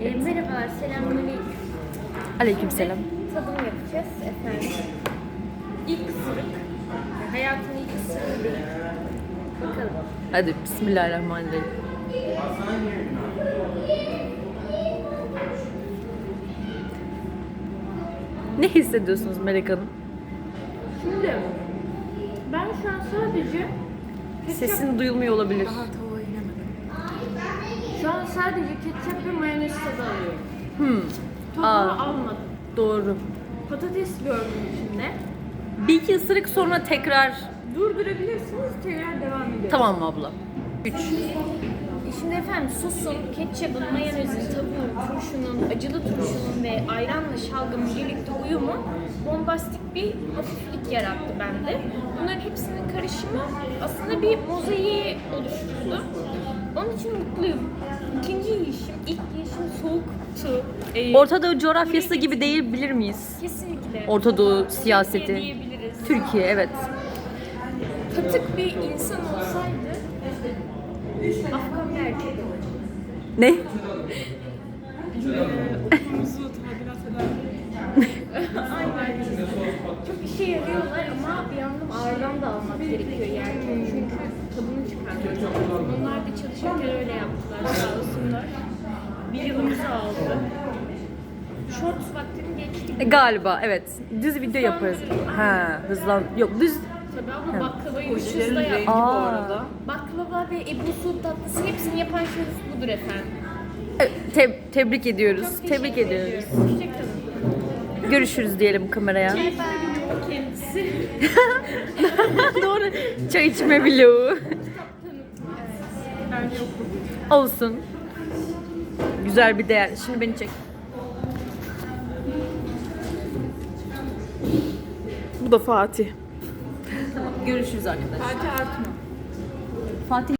E, merhabalar, selamünaleyküm. Aleykümselam. Tadım yapacağız efendim. İlk ısırık. Hayatın ilk ısırığı değil. Bakalım. Hadi bismillahirrahmanirrahim. Ne hissediyorsunuz Melek Hanım? Şimdi ben şu an sadece Sesin duyulmuyor olabilir. Şu an sadece ketçap ve mayonez tadı alıyorum. Hmm. Tadını Aa. almadım. Doğru. Patates gördüm içinde. Bir iki ısırık sonra tekrar... Durdurabilirsiniz, tekrar devam ediyoruz. Tamam abla? Üç. Şimdi efendim sosun, ketçapın, mayonezin, tavuğun, turşunun, acılı turşunun ve ayranla şalgamın birlikte uyumu bombastik bir hafiflik yarattı bende. Bunların hepsinin karışımı aslında bir mozaiği oluşturdu. Onun için mutluyum. İkinci yiyişim, ilk yiyişim soğuktu. Ee, Orta Doğu coğrafyası gibi değil bilir miyiz? Kesinlikle. Orta Doğu Türkiye siyaseti. diyebiliriz. Türkiye evet. Katık bir insan olsaydı Afgan bir erkek olurdu. Ne? Aynen. Çok işe yarıyorlar ama bir yandan ağırdan da almak gerekiyor yani. Çünkü. Onlar da çalışırken öyle yaptılar sağ olsunlar. Bir yılımızı aldı. Shorts vaktini geçtik. E, Galiba evet. Düz video yaparız. Ha hızlan. Yok düz. Tabii ama baklavayı ucuzda yaptık. Aa. Baklava ve Ebu Su tatlısı hepsini yapan şef budur efendim. E, te- tebrik ediyoruz. Çok Tebrik teşekkür ediyoruz. Hoşçakalın. Görüşürüz diyelim kameraya. Kendisi. Doğru. Çay içme vlogu. Olsun. Güzel bir değer. Şimdi beni çek. Bu da Fatih. Görüşürüz arkadaşlar. Fatih Artman. Fatih